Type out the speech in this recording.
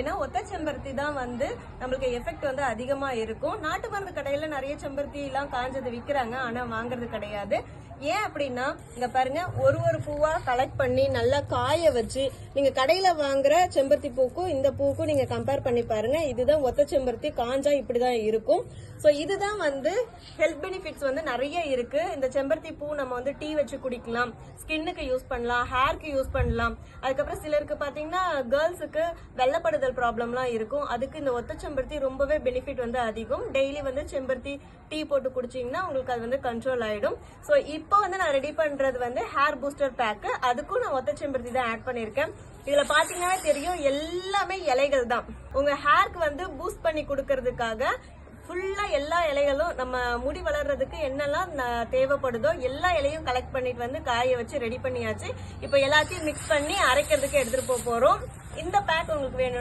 ஏன்னா ஒத்த செம்பருத்தி தான் வந்து நம்மளுக்கு எஃபெக்ட் வந்து அதிகமா இருக்கும். நாட்டு மருந்து கடையில நிறைய செம்பருத்தி எல்லாம் காஞ்சது விக்கிறாங்க ஆனா வாங்குறது கிடையாது. ஏன் அப்படின்னா இங்க பாருங்க ஒரு ஒரு பூவா கலெக்ட் பண்ணி நல்லா காய வச்சு நீங்க கடையில வாங்குற செம்பருத்தி பூக்கும் இந்த பூக்கும் நீங்க கம்பேர் பண்ணி பாருங்க இதுதான் ஒத்த செம்பருத்தி காஞ்சா இப்படிதான் இருக்கும். ஸோ இதுதான் வந்து ஹெல்த் பெனிஃபிட்ஸ் வந்து நிறைய இருக்கு. இந்த செம்பருத்தி பூ நம்ம வந்து டீ வச்சு குடிக்கலாம் ஸ்கின்னுக்கு யூஸ் பண்ணலாம் ஹேர்க்கு யூஸ் பண்ணலாம். அதுக்கப்புறம் சிலருக்கு பாத்தீங்கன்னா கேர்ள்ஸுக்கு வெள்ளப்படுதல் ப்ராப்ளம்லாம் இருக்கும். அதுக்கு இந்த ஒத்த செம்பருத்தி ரொம்பவே பெனிஃபிட் வந்து அதிகம். டெய்லி வந்து செம்பருத்தி டீ போட்டு குடிச்சீங்கன்னா உங்களுக்கு அது வந்து கண்ட்ரோல் ஆகிடும் ஸோ இப்போ வந்து நான் ரெடி பண்ணுறது வந்து ஹேர் பூஸ்டர் பேக்கு அதுக்கும் நான் ஒத்த செம்பருத்தி தான் ஆட் பண்ணியிருக்கேன் இதில் பார்த்தீங்கன்னா தெரியும் எல்லாமே இலைகள் தான். உங்கள் ஹேர்க்கு வந்து பூஸ்ட் பண்ணி கொடுக்கறதுக்காக ஃபுல்லாக எல்லா இலைகளும் நம்ம முடி வளர்றதுக்கு என்னெல்லாம் தேவைப்படுதோ எல்லா இலையும் கலெக்ட் பண்ணிட்டு வந்து காய வச்சு ரெடி பண்ணியாச்சு. இப்போ எல்லாத்தையும் மிக்ஸ் பண்ணி அரைக்கிறதுக்கு எடுத்துகிட்டு போக போகிறோம் இந்த பேக் உங்களுக்கு வேணும்